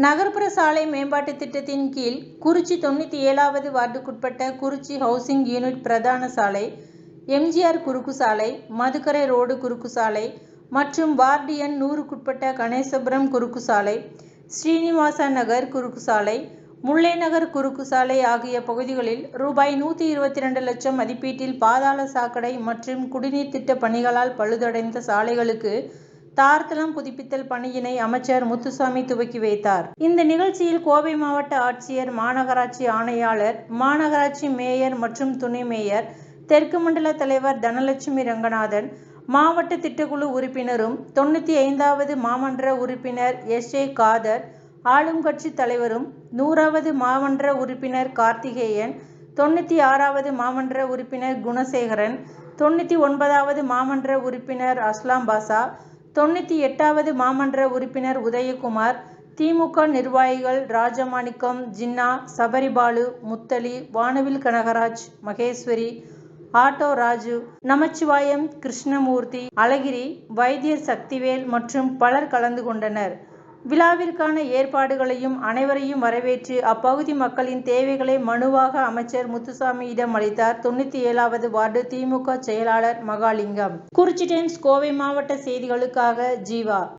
நகர்ப்புற சாலை மேம்பாட்டு திட்டத்தின் கீழ் குறிச்சி தொண்ணூற்றி ஏழாவது வார்டுக்குட்பட்ட குறிச்சி ஹவுசிங் யூனிட் பிரதான சாலை எம்ஜிஆர் குறுக்கு சாலை மதுக்கரை ரோடு குறுக்கு சாலை மற்றும் வார்டு எண் நூறுக்குட்பட்ட கணேசபுரம் குறுக்கு சாலை ஸ்ரீனிவாசா நகர் குறுக்கு சாலை முல்லை நகர் குறுக்கு சாலை ஆகிய பகுதிகளில் ரூபாய் நூற்றி இருபத்தி ரெண்டு லட்சம் மதிப்பீட்டில் பாதாள சாக்கடை மற்றும் குடிநீர் திட்ட பணிகளால் பழுதடைந்த சாலைகளுக்கு தார்தளம் புதுப்பித்தல் பணியினை அமைச்சர் முத்துசாமி துவக்கி வைத்தார். இந்த நிகழ்ச்சியில் கோவை மாவட்ட ஆட்சியர் மாநகராட்சி ஆணையாளர் மாநகராட்சி மேயர் மற்றும் துணை மேயர் தெற்கு மண்டல தலைவர் தனலட்சுமி ரங்கநாதன் மாவட்ட திட்டக்குழு உறுப்பினரும் தொண்ணூற்றி ஐந்தாவது மாமன்ற உறுப்பினர் எஸ் ஏ காதர் ஆளும் கட்சி தலைவரும் நூறாவது மாமன்ற உறுப்பினர் கார்த்திகேயன் தொண்ணூற்றி ஆறாவது மாமன்ற உறுப்பினர் குணசேகரன் தொண்ணூற்றி ஒன்பதாவது மாமன்ற உறுப்பினர் அஸ்லாம் பாசா தொண்ணூற்றி எட்டாவது மாமன்ற உறுப்பினர் உதயகுமார் திமுக நிர்வாகிகள் ராஜமாணிக்கம் ஜின்னா சபரிபாலு முத்தலி வானவில் கனகராஜ் மகேஸ்வரி ஆட்டோ ராஜு நமச்சிவாயம் கிருஷ்ணமூர்த்தி அழகிரி வைத்தியர் சக்திவேல் மற்றும் பலர் கலந்து கொண்டனர். விழாவிற்கான ஏற்பாடுகளையும் அனைவரையும் வரவேற்று அப்பகுதி மக்களின் தேவைகளை மனுவாக அமைச்சர் முத்துசாமியிடம் அளித்தார். தொண்ணூற்றி ஏழாவது வார்டு திமுக செயலாளர் மகாலிங்கம். குறிச்சி டைம்ஸ் கோவை மாவட்ட செய்திகளுக்காக ஜீவா.